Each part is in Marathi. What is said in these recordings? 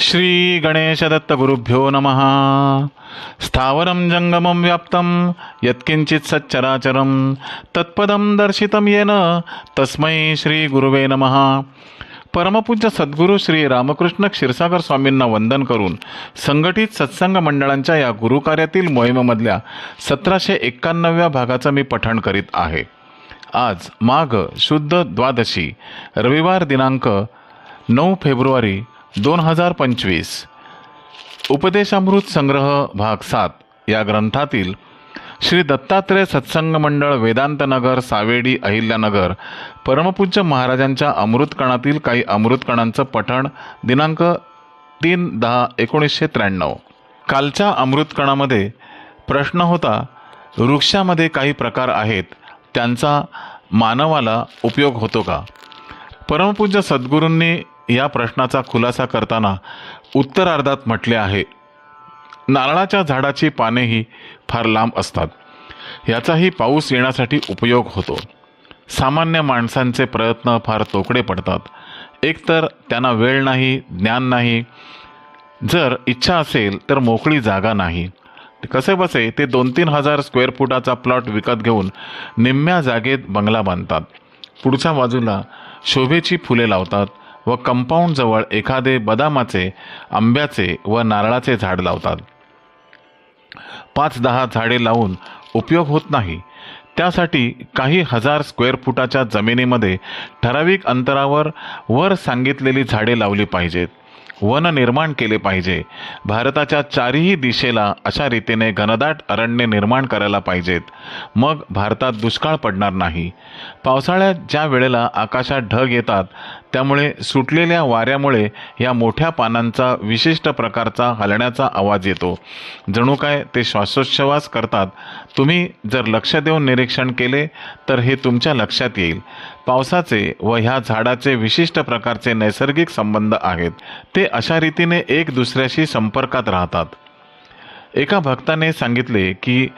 श्री गणेशदत्तगुरुभ्यो नमः। स्थावरं जङ्गमं व्याप्तं यत्किञ्चित् सच्चराचरं तत्पदं दर्शितं येन तस्मै श्रीगुरुवे नमः। परमपूज्य सद्गुरू श्री रामकृष्ण क्षीरसागर स्वामींना वंदन करून संघटित सत्संग मंडळांच्या या गुरुकार्यातील मोहिमेमधल्या सतराशे एक्कावन्नव्या भागाचं मी पठण करीत आहे. आज माघ शुद्ध द्वादशी रविवार दिनांक नऊ फेब्रुवारी दोन हजार पंचवीस. उपदेशामृत संग्रह भाग सात या ग्रंथातील श्री दत्तात्रय सत्संग मंडळ वेदांतनगर सावेडी अहिल्यानगर परमपूज्य महाराजांच्या अमृतकणातील काही अमृतकणांचं पठण दिनांक तीन दहा एकोणीसशे त्र्याण्णव. कालच्या अमृतकणामध्ये प्रश्न होता वृक्षामध्ये काही प्रकार आहेत त्यांचा मानवाला उपयोग होतो का? परमपूज्य सद्गुरूंनी या प्रश्नाचा खुलासा करताना उत्तरार्धात म्हटले आहे नारळाच्या झाडाची पानेही फार लांब असतात. याचाही पाऊस येण्यासाठी उपयोग होतो. सामान्य माणसांचे प्रयत्न फार तोकडे पडतात. एकतर त्यांना वेळ नाही ज्ञान नाही. जर इच्छा असेल तर मोकळी जागा नाही. कसे बसे ते दोन तीन हजार स्क्वेअर फुटाचा प्लॉट विकत घेऊन निम्म्या जागेत बंगला बांधतात. पुढच्या बाजूला शोभेची फुले लावतात. व कंपाऊंडजवळ एखादे बदामाचे आंब्याचे व नारळाचे झाड लावतात. पाच दहा झाडे लावून उपयोग होत नाही. त्यासाठी काही हजार स्क्वेअर फुटाच्या जमिनीमध्ये ठराविक अंतरावर वर सांगितलेली झाडे लावली पाहिजेत. वन निर्माण केले पाहिजे. भारताच्या चारही दिशेला अशा रीतीने घनदाट अरण्य निर्माण करायला पाहिजेत. मग भारतात दुष्काळ पडणार नाही. पावसाळ्यात ज्या वेळेला आकाशात ढग येतात त्यामुळे सुटलेल्या वाऱ्यामुळे या मोठ्या पानांचा विशिष्ट प्रकारचा हलण्याचा आवाज येतो. जणू काय ते श्वासोच्छवास करतात. तुम्ही जर लक्ष देऊन निरीक्षण केले तर हे तुमच्या लक्षात येईल. पावसाचे व ह्या झाडाचे विशिष्ट प्रकारचे नैसर्गिक संबंध आहेत. ते अशा रीतीने एक दुसऱ्याशी संपर्कात राहतात. एका भक्ताने सांगितले की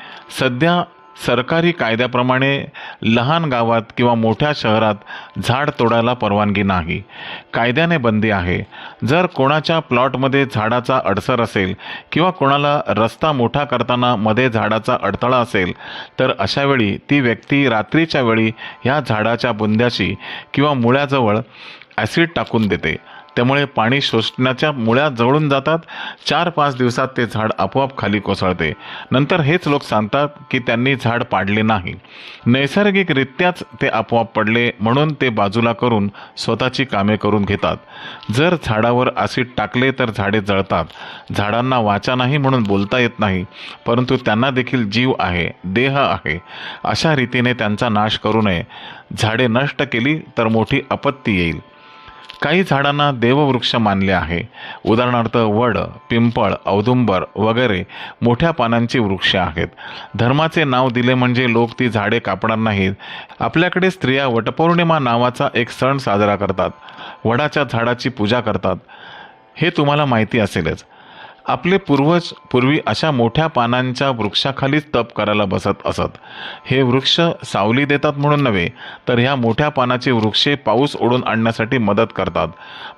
सध्या सरकारी कायद्याप्रमाणे लहान गावात किंवा मोठ्या शहरात झाड तोडायला परवानगी नाही. कायद्याने बंदी आहे. जर कोणाच्या प्लॉटमध्ये झाडाचा अडसर असेल किंवा कोणाला रस्ता मोठा करताना मध्ये झाडाचा अडथळा असेल तर अशावेळी ती व्यक्ती रात्रीच्या वेळी ह्या झाडाच्या बुंद्याशी किंवा मुळ्याजवळ ॲसिड टाकून देते. त्यामुळे पाणी शोषण्याच्या मुळ्या जवळून जातात. चार पाच दिवसात ते झाड आपोआप खाली कोसळते. नंतर हेच लोक सांगतात की त्यांनी झाड पाडले नाही. नैसर्गिकरित्याच ते आपोआप पडले म्हणून ते बाजूला करून स्वतःची कामे करून घेतात. जर झाडावर ॲसिड टाकले तर झाडे जळतात. झाडांना वाचा नाही म्हणून बोलता येत नाही परंतु त्यांना देखील जीव आहे देह आहे. अशा रीतीने त्यांचा नाश करू नये. झाडे नष्ट केली तर मोठी आपत्ती येईल. काही झाडांना देववृक्ष मानले आहे. उदाहरणार्थ वड पिंपळ औदुंबर वगैरे मोठ्या पानांची वृक्ष आहेत. धर्माचे नाव दिले म्हणजे लोक ती झाडे कापणार नाहीत. आपल्याकडे स्त्रिया वटपौर्णिमा नावाचा एक सण साजरा करतात. वडाच्या झाडाची पूजा करतात. हे तुम्हाला माहिती असेलच. आपले पूर्वज पूर्वी अशा मोठ्या पानांच्या वृक्षाखालीच तप करायला बसत असत. हे वृक्ष सावली देतात म्हणून नव्हे तर ह्या मोठ्या पानाची वृक्षे पाऊस ओढून आणण्यासाठी मदत करतात.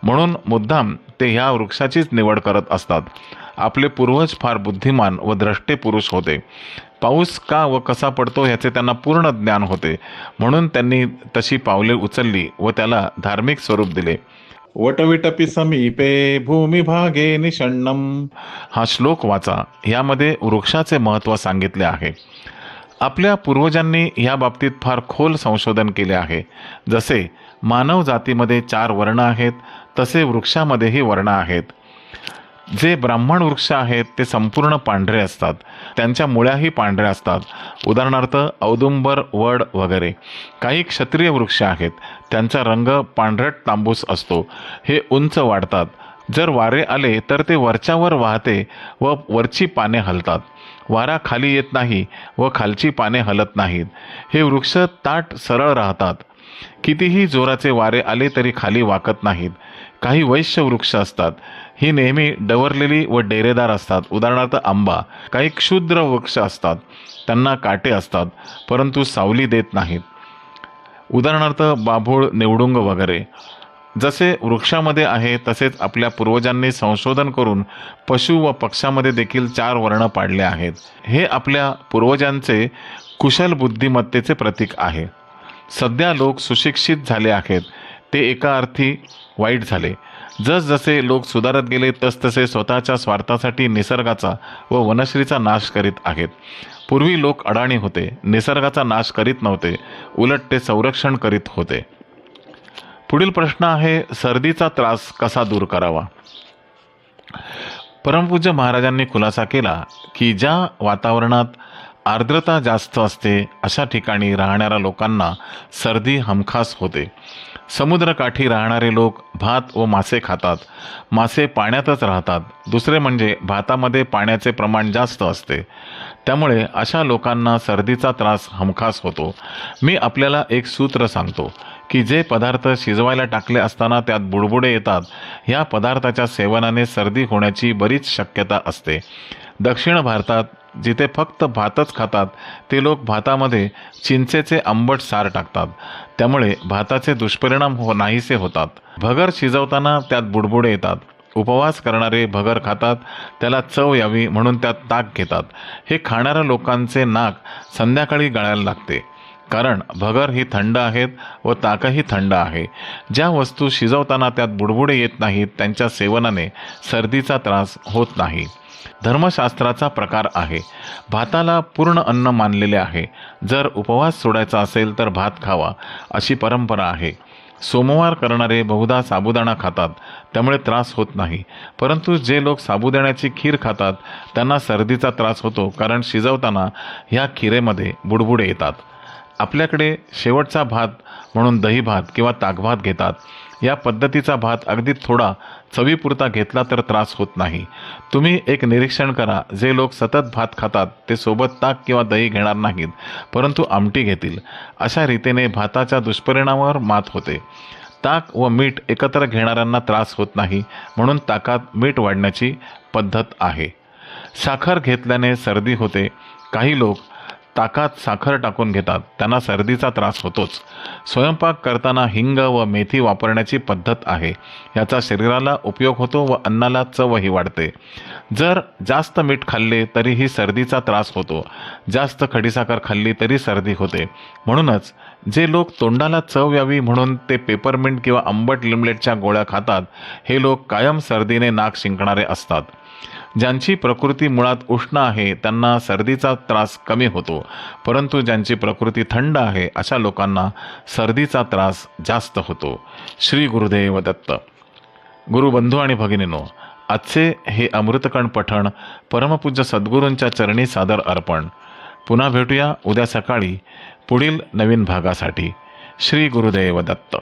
म्हणून मुद्दाम ते ह्या वृक्षाचीच निवड करत असतात. आपले पूर्वज फार बुद्धिमान व द्रष्टे पुरुष होते. पाऊस का व कसा पडतो ह्याचे त्यांना पूर्ण ज्ञान होते. म्हणून त्यांनी तशी पावले उचलली व त्याला धार्मिक स्वरूप दिले. वटविटपी समीपे भूमिभागे निषण्णम. हा श्लोक वाचा. यामध्ये वृक्षाचे महत्त्व सांगितले आहे. आपल्या पूर्वजांनी या बाबतीत फार खोल संशोधन केले आहे. जसे मानव जातीमध्ये चार वर्ण आहेत तसे वृक्षामध्येही वर्ण आहेत. जे ब्राह्मण वृक्ष आहेत ते संपूर्ण पांढरे असतात. त्यांच्या मुळ्याही पांढऱ्या असतात. उदाहरणार्थ औदुंबर वड वगैरे. काही क्षत्रिय वृक्ष आहेत. त्यांचा रंग पांढरट तांबूस असतो. हे उंच वाढतात. जर वारे आले तर ते वरच्यावर वाहते व वरची पाने हलतात. वारा खाली येत नाही व खालची पाने हलत नाहीत. हे वृक्ष ताट सरळ राहतात. कितीही जोराचे वारे आले तरी खाली वाकत नाहीत. काही वैश्य वृक्ष असतात. ही नेहमी डवरलेली व डेरेदार असतात. उदाहरणार्थ आंबा. काही क्षुद्र वृक्ष असतात. त्यांना काटे असतात परंतु सावली देत नाहीत. उदाहरणार्थ बाभूळ निवडुंग वगैरे. जसे वृक्षामध्ये आहे तसेच आपल्या पूर्वजांनी संशोधन करून पशु व पक्षामध्ये देखील चार वर्ण पाडले आहेत. हे आपल्या पूर्वजांचे कुशल बुद्धिमत्तेचे प्रतीक आहे. सध्या लोक सुशिक्षित झाले आहेत. ते एका अर्थी वाईट झाले. जसजसे लोक सुधारत गेले तसतसे स्वतःच्या स्वार्थासाठी निसर्गाचा व वनश्रीचा नाश करीत आहेत. पूर्वी लोक अडाणी होते निसर्गाचा नाश करीत नव्हते उलट ते संरक्षण करीत होते. पुढील प्रश्न आहे सर्दीचा त्रास कसा दूर करावा? परमपूज्य महाराजांनी खुलासा केला की ज्या वातावरणात आर्द्रता जास्त असते अशा ठिकाणी राहणाऱ्या लोकांना सर्दी हमखास होते. समुद्रकाठी राहणारे लोक भात व मासे खातात. मासे पाण्यातच राहतात. दुसरे म्हणजे भातामध्ये पाण्याचे प्रमाण जास्त असते. त्यामुळे अशा लोकांना सर्दीचा त्रास हमखास होतो. मी आपल्याला एक सूत्र सांगतो की जे पदार्थ शिजवायला टाकले असताना त्यात बुडबुडे येतात ह्या पदार्थाच्या सेवनाने सर्दी होण्याची बरीच शक्यता असते. दक्षिण भारतात जिथे फक्त भातच खातात ते लोक भातामध्ये चिंचेचे आंबट सार टाकतात. त्यामुळे भाताचे दुष्परिणाम हो नाहीसे होतात. भगर शिजवताना त्यात बुडबुडे येतात. उपवास करणारे भगर खातात त्याला चव यावी म्हणून त्यात ताक घेतात. हे खाणाऱ्या लोकांचे नाक संध्याकाळी गळायला लागते. कारण भगर ही थंड आहेत व ताकही थंड आहे. ज्या वस्तू शिजवताना त्यात बुडबुडे येत नाहीत त्यांच्या सेवनाने सर्दीचा त्रास होत नाही. धर्मशास्त्राचा प्रकार आहे. भाताला पूर्ण अन्न मानलेले आहे. जर उपवास सोडायचा असेल तर भात खावा अशी परंपरा आहे. सोमवार करणारे बहुधा साबुदाणा खातात त्यामुळे त्रास होत नाही. परंतु जे लोक साबुदाण्याची खीर खातात त्यांना सर्दीचा त्रास होतो कारण शिजवताना ह्या खिरेमध्ये बुडबुडे येतात. आपल्याकडे शेवटचा भात म्हणून दही भात किंवा ताकभात घेतात. या पद्धतीचा भात अगदी थोडा चवीपुरता घेतला तर त्रास होत नाही. तुम्ही एक निरीक्षण करा. जे लोक सतत भात खातात ते सोबत ताक किंवा दही घेणार नाहीत परंतु आमटी घेतील. अशा रीतीने भाताच्या दुष्परिणामावर मात होते. ताक व मीठ एकत्र घेणाऱ्यांना त्रास होत नाही म्हणून ताकात मीठ वाढण्याची पद्धत आहे. साखर घेतल्याने सर्दी होते. काही लोक ताकात साखर टाकून घेतात. त्यांना सर्दीचा त्रास होतोच. स्वयंपाक करताना हिंग व मेथी वापरण्याची पद्धत आहे. याचा शरीराला उपयोग होतो व अन्नाला चवही वाढते. जर जास्त मीठ खाल्ले तरीही सर्दीचा त्रास होतो. जास्त खडीसाखर खाल्ली तरी सर्दी होते. म्हणूनच जे लोक तोंडाला चव यावी म्हणून ते पेपरमिंट किंवा आंबट लिमलेटच्या गोळ्या खातात हे लोक कायम सर्दीने नाक शिंकणारे असतात. ज्यांची प्रकृती मुळात उष्ण आहे त्यांना सर्दीचा त्रास कमी होतो. परंतु ज्यांची प्रकृती थंड आहे अशा लोकांना सर्दीचा त्रास जास्त होतो. श्री गुरुदेव दत्त. गुरुबंधू आणि भगिनीनो आजचे हे अमृतकण पठण परमपूज्य सद्गुरूंच्या चरणी सादर अर्पण. पुन्हा भेटूया उद्या सकाळी पुढील नवीन भागासाठी. श्री गुरुदेव दत्त.